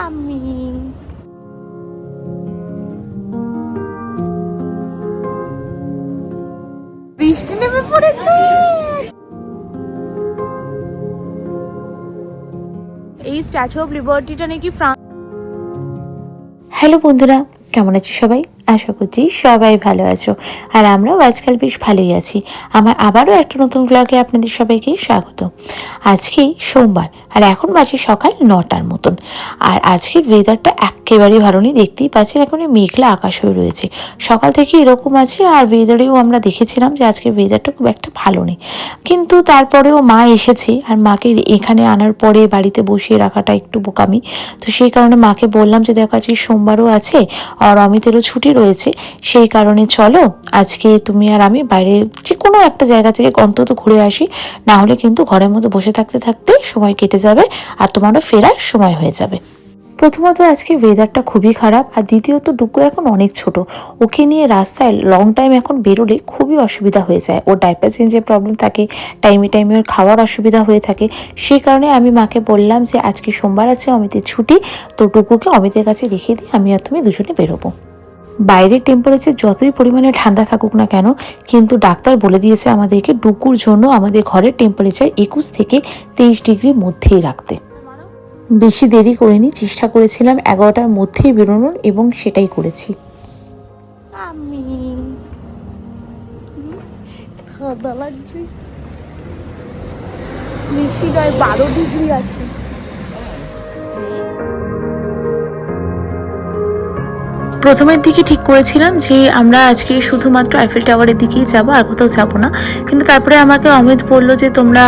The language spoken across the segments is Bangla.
আমি। বৃষ্টি নেমে পড়েছে। এই স্ট্যাচু অফ লিবার্টিটা নাকি ফ্রান্স হ্যালো বন্ধুরা, কেমন আছো সবাই? আশা করছি সবাই ভালো আছো। আর আমরাও আজকাল বেশ ভালোই আছি। আমার আবারও একটা নতুন ব্লগে আপনাদের সবাইকে স্বাগত। আজকেই সোমবার, আর এখন বাজে সকাল নটার মতন। আর আজকের ওয়েদারটা একেবারেই ভালো নেই। দেখতেই পাচ্ছেন এখন মেঘলা আকাশ হয়ে রয়েছে। সকাল থেকে এরকম আছে, আর ওয়েদারেও আমরা দেখেছিলাম যে আজকের ওয়েদারটা খুব একটা ভালো নেই। কিন্তু তারপরেও মা এসেছে, আর মাকে এখানে আনার পরে বাড়িতে বসিয়ে রাখাটা একটু বোকামি। তো সেই কারণে মাকে বললাম যে, দেখো আজকে সোমবারও আছে, আর অমিতেরও ছুটি রয়েছে সেই কারণে চলো আজকে তুমি আর আমি বাইরে যে কোনো একটা জায়গা থেকে অন্তত ঘুরে আসি, না হলে কিন্তু ঘরের মধ্যে বসে থাকতে থাকতে সময় কেটে যাবে আর তোমারও ফেরার সময় হয়ে যাবে। প্রথমত আজকে ওয়েদারটা খুবই খারাপ আর দ্বিতীয়ত ডুকু এখন অনেক ছোট। ওকে নিয়ে রাস্তায় লং টাইম এখন বেরোলে খুবই অসুবিধা হয়ে যায়। ওর ডাইপার চেঞ্জের প্রবলেম থাকে টাইমে টাইমে ওর খাওয়ার অসুবিধা হয়ে থাকে। সেই কারণে আমি মাকে বললাম যে, আজকে সোমবার আছে, অমিতের ছুটি, তো ডুকুকে অমিতের কাছে রেখে দিই আমি আর তুমি দুজনে বেরোবো। বাইরের টেম্পারেচার যতই পরিমাণে ঠান্ডা থাকুক না কেন, কিন্তু ডাক্তার বলে দিয়েছে আমাদেরকে ডুকুর জন্য আমাদের ঘরের টেম্পারেচার একুশ থেকে তেইশ ডিগ্রির মধ্যেই রাখতে। বেশি দেরি করিনি, চেষ্টা করেছিলাম এগারোটার মধ্যেই বেরোনোর এবং সেটাই করেছি। আমি বেশি নয় বারো ডিগ্রি আছে। প্রথমের দিকে ঠিক করেছিলাম যে আমরা আজকে শুধুমাত্র আইফেল টাওয়ারের দিকেই যাব, আর কোথাও যাব না। কিন্তু তারপরে আমাকে অমিত বলল যে তোমরা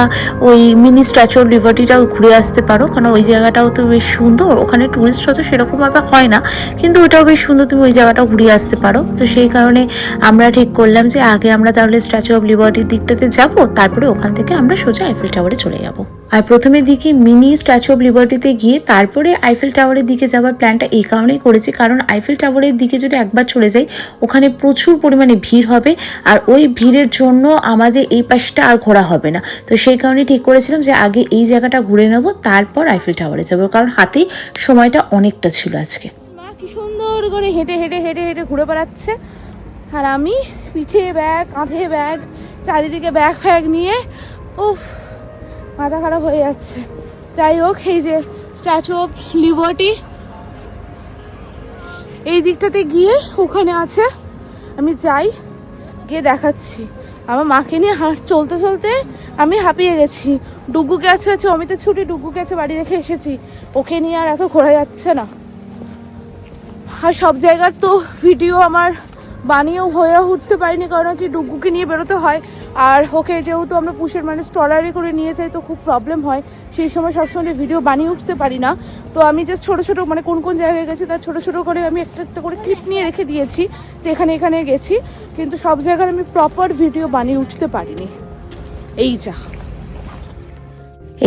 ওই মিনি স্ট্যাচু অফ লিবার্টিটাও ঘুরে আসতে পারো কারণ ওই জায়গাটাও তো বেশ সুন্দর, ওখানে টুরিস্ট হয়তো সেরকমভাবে হয় না, কিন্তু ওটাও বেশ সুন্দর তুমি ওই জায়গাটাও ঘুরে আসতে পারো। তো সেই কারণে আমরা ঠিক করলাম যে আগে আমরা তাহলে স্ট্যাচু অফ লিবার্টির দিকটাতে যাব, তারপরে ওখান থেকে আমরা সোজা আইফেল টাওয়ারে চলে যাব। আর প্রথমের দিকে মিনি স্ট্যাচু অফ লিবার্টিতে গিয়ে তারপরে আইফেল টাওয়ারের দিকে যাওয়ার প্ল্যানটা এই কারণেই করেছি, কারণ আইফেল টাওয়ারের দিকে যদি একবার চলে যাই, ওখানে প্রচুর পরিমাণে ভিড় হবে আর ওই ভিড়ের জন্য আমাদের এই পাশটা আর ঘোরা হবে না। তো সেই কারণে ঠিক করেছিলাম যে আগে এই জায়গাটা ঘুরে নেব, তারপর আইফেল টাওয়ারে যাব, কারণ হাতেই সময়টা অনেকটা ছিল আজকে। সুন্দর করে হেঁটে হেঁটে হেঁটে হেঁটে ঘুরে বেড়াচ্ছে। আর আমি পিঠে ব্যাগ, কাঁধে ব্যাগ, চারিদিকে ব্যাগ ফ্যাগ নিয়ে, উফ মাথা খারাপ হয়ে যাচ্ছে। যাই হোক, এই যে স্ট্যাচু অফ লিবার্টি এই দিকটাতে গিয়ে ওখানে আছে। আমি যাই, গিয়ে দেখাচ্ছি। আমার মাকে নিয়ে হাঁট, চলতে চলতে আমি হাঁপিয়ে গেছি। ডুগু আছে আছে অমিতের ছুটি, ডুগু আছে বাড়ি রেখে এসেছি। ওকে নিয়ে আর এত ঘোরা যাচ্ছে না। আর সব জায়গার তো ভিডিও আমার বানিয়েও হয়ে উঠতে পারিনি কারণ কি ডুগুকে নিয়ে বেরোতে হয়। আর হোকে যেহেতু আমরা পুষের মানে স্টলারি করে নিয়ে যাই, তো খুব প্রবলেম হয়। সেই সময় সবসময় ভিডিও বানিয়ে উঠতে পারি না। তো আমি জাস্ট ছোটো ছোটো মানে কোন কোন জায়গায় গেছি, তার ছোটো ছোটো করে আমি একটা একটা করে ক্লিপ নিয়ে রেখে দিয়েছি, যে এখানে এখানে গেছি। কিন্তু সব জায়গার আমি প্রপার ভিডিও বানিয়ে উঠতে পারিনি। এই যা।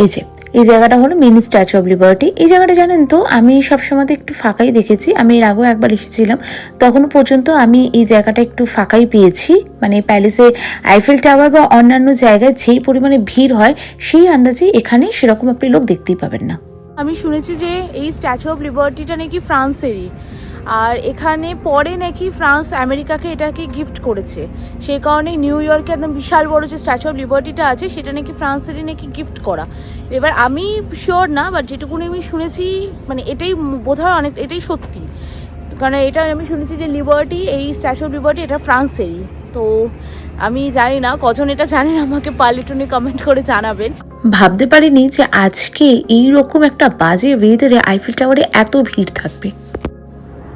এই যে এই জায়গাটা হলো মিনি স্ট্যাচু অফ লিবার্টি। এই জায়গাটা জানেন তো, আমি সবসময় একটু ফাঁকাই দেখেছি। আমি এর আগেও একবার এসেছিলাম। তখনও পর্যন্ত আমি এই জায়গাটা একটু ফাঁকাই পেয়েছি। মানে প্যালেসে আইফেল টাওয়ার বা অন্যান্য জায়গায় যেই পরিমাণে ভিড় হয়, সেই আন্দাজে এখানে সেরকম আপনি লোক দেখতেই পাবেন না। আমি শুনেছি যে এই স্ট্যাচু অফ লিবার্টিটা নাকি ফ্রান্সেরই। আর এখানে পরে নাকি ফ্রান্স আমেরিকাকে এটাকে গিফট করেছে। সেই কারণে নিউ ইয়র্কে একদম বিশাল বড় যে স্ট্যাচু অফ লিবার্টিটা আছে, সেটা নাকি ফ্রান্সেরই নাকি গিফট করা। এবার আমি শিওর না বাট যেটুকুনি আমি শুনেছি মানে এটাই বোধ হয় অনেক, এটাই সত্যি। কারণ এটা আমি শুনেছি যে লিবার্টি এই স্ট্যাচু অফ লিবার্টি এটা ফ্রান্সেরই। তো আমি জানি না, কজন এটা জানেন, আমাকে পার্লিটুনি কমেন্ট করে জানাবেন। ভাবতে পারিনি যে আজকে এই রকম একটা বাজে ওয়েদারে আইফেল টাওয়ারে এত ভিড় থাকবে।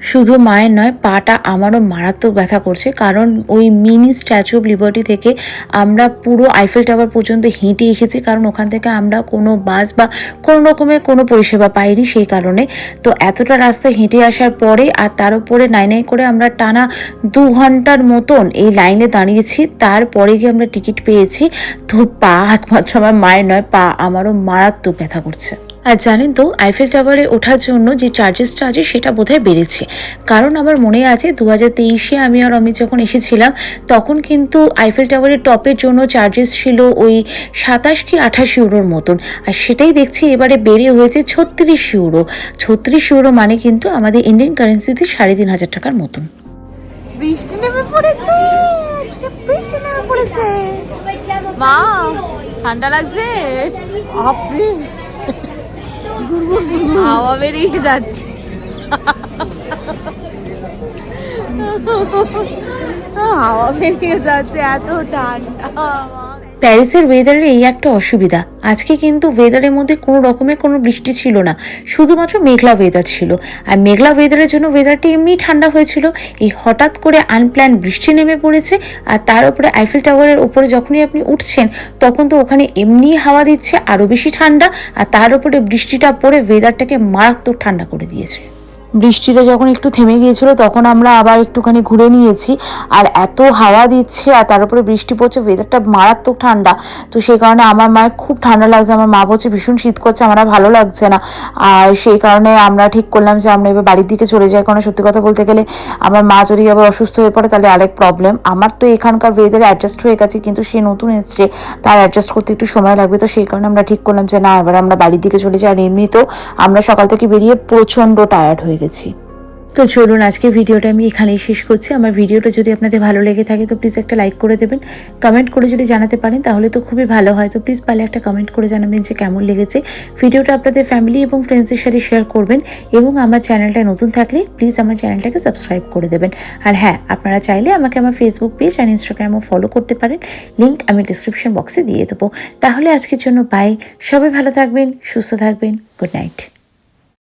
শুধু মায়ের নয়, পাটা আমারও মারাত্মক ব্যথা করছে। কারণ ওই মিনি স্ট্যাচু অফ লিবার্টি থেকে আমরা পুরো আইফেল টাওয়ার পর্যন্ত হেঁটে এসেছি। কারণ ওখান থেকে আমরা কোনো বাস বা কোনো রকমের কোনো পরিষেবা পাইনি সেই কারণে। তো এতটা রাস্তা হেঁটে আসার পরে আর তার উপরে নাই নাই করে আমরা টানা দু ঘণ্টার মতন এই লাইনে দাঁড়িয়েছি। তারপরে গিয়ে আমরা টিকিট পেয়েছি। তো পা একমাত্র আমার মায়ের নয়, পা আমারও মারাত্মক ব্যথা করছে। আর জানেন তো আইফেল টাওয়ারে ওঠার জন্য যে চার্জেসটা আছে সেটা বোধহয় বেড়েছে। কারণ আমার মনে আছে দু হাজার তেইশে আমি আর অমিত যখন এসেছিলাম, তখন কিন্তু আইফেল টাওয়ারের টপের জন্য চার্জেস ছিল ওই সাতাশ কি আঠাশ ইউরোর মতন। আর সেটাই দেখছি এবারে বেড়ে হয়েছে ছত্রিশ ইউরো। ছত্রিশ ইউরো মানে কিন্তু আমাদের ইন্ডিয়ান কারেন্সিতে সাড়ে তিন হাজার টাকার মতন। বৃষ্টি নেমে পড়েছে! বৃষ্টি নেমে পড়েছে! ঠান্ডা লাগছে? আপনি হাওয়া বেরিয়ে যাচ্ছে হাওয়া বেরিয়ে যাচ্ছে এত ঠান্ডা। প্যারিসের ওয়েদারের এই একটা অসুবিধা। আজকে কিন্তু ওয়েদারের মধ্যে কোনো রকমের কোনো বৃষ্টি ছিল না। শুধুমাত্র মেঘলা ওয়েদার ছিল। আর মেঘলা ওয়েদারের জন্য ওয়েদারটি এমনি ঠান্ডা হয়েছিল। এই হঠাৎ করে আনপ্ল্যান বৃষ্টি নেমে পড়েছে। আর তার উপরে আইফেল টাওয়ারের উপরে যখনই আপনি উঠছেন, তখন তো ওখানে এমনি হাওয়া দিচ্ছে আরও বেশি ঠান্ডা। আর তার উপরে বৃষ্টিটা পড়ে ওয়েদারটাকে মারাত্মক ঠান্ডা করে দিয়েছে। বৃষ্টিটা যখন একটু থেমে গিয়েছিল, তখন আমরা আবার একটুখানি ঘুরে নিয়েছি। আর এত হাওয়া দিচ্ছে, আর তার উপরে বৃষ্টি পড়ছে ওয়েদারটা মারাত্মক ঠান্ডা। তো সেই কারণে আমার মায়ের খুব ঠান্ডা লাগছে, আমার মা বলছে, ভীষণ শীত করছে, আমার ভালো লাগছে না। আর সেই কারণে আমরা ঠিক করলাম যে, আমরা এবার বাড়ির দিকে চলে যাই। কারণ সত্যি কথা বলতে গেলে, আমার মা যদি আবার অসুস্থ হয়ে পড়ে, তাহলে আরেক প্রবলেম আমার তো এখানকার ওয়েদারে অ্যাডজাস্ট হয়ে গেছে, কিন্তু সে নতুন এসছে, তার অ্যাডজাস্ট করতে একটু সময় লাগবে। তো সেই কারণে আমরা ঠিক করলাম যে, না, এবার আমরা বাড়ির দিকে চলে যাই। আর এমনিতেও আমরা সকাল থেকে বেরিয়ে প্রচণ্ড টায়ার্ড হয়ে গেছি তো চলুন, আজকে ভিডিওটা আমি এখানেই শেষ করছি। আমার ভিডিওটা যদি আপনাদের ভালো লেগে থাকে, তো প্লিজ একটা লাইক করে দেবেন। কমেন্ট করে যদি জানাতে পারেন, তাহলে তো খুবই ভালো হয়। তো প্লিজ পারলে একটা কমেন্ট করে জানাবেন যে কেমন লেগেছে। ভিডিওটা আপনাদের ফ্যামিলি এবং ফ্রেন্ডসের সাথে শেয়ার করবেন এবং আমার চ্যানেলটা নতুন থাকলে প্লিজ আমার চ্যানেলটাকে সাবস্ক্রাইব করে দেবেন। আর হ্যাঁ আপনারা চাইলে আমাকে আমার ফেসবুক পেজ আর ইনস্টাগ্রামও ফলো করতে পারেন। লিঙ্ক আমি ডিসক্রিপশন বক্সে দিয়ে দেবো। তাহলে আজকের জন্য বাই সবাই ভালো থাকবেন, সুস্থ থাকবেন। Good night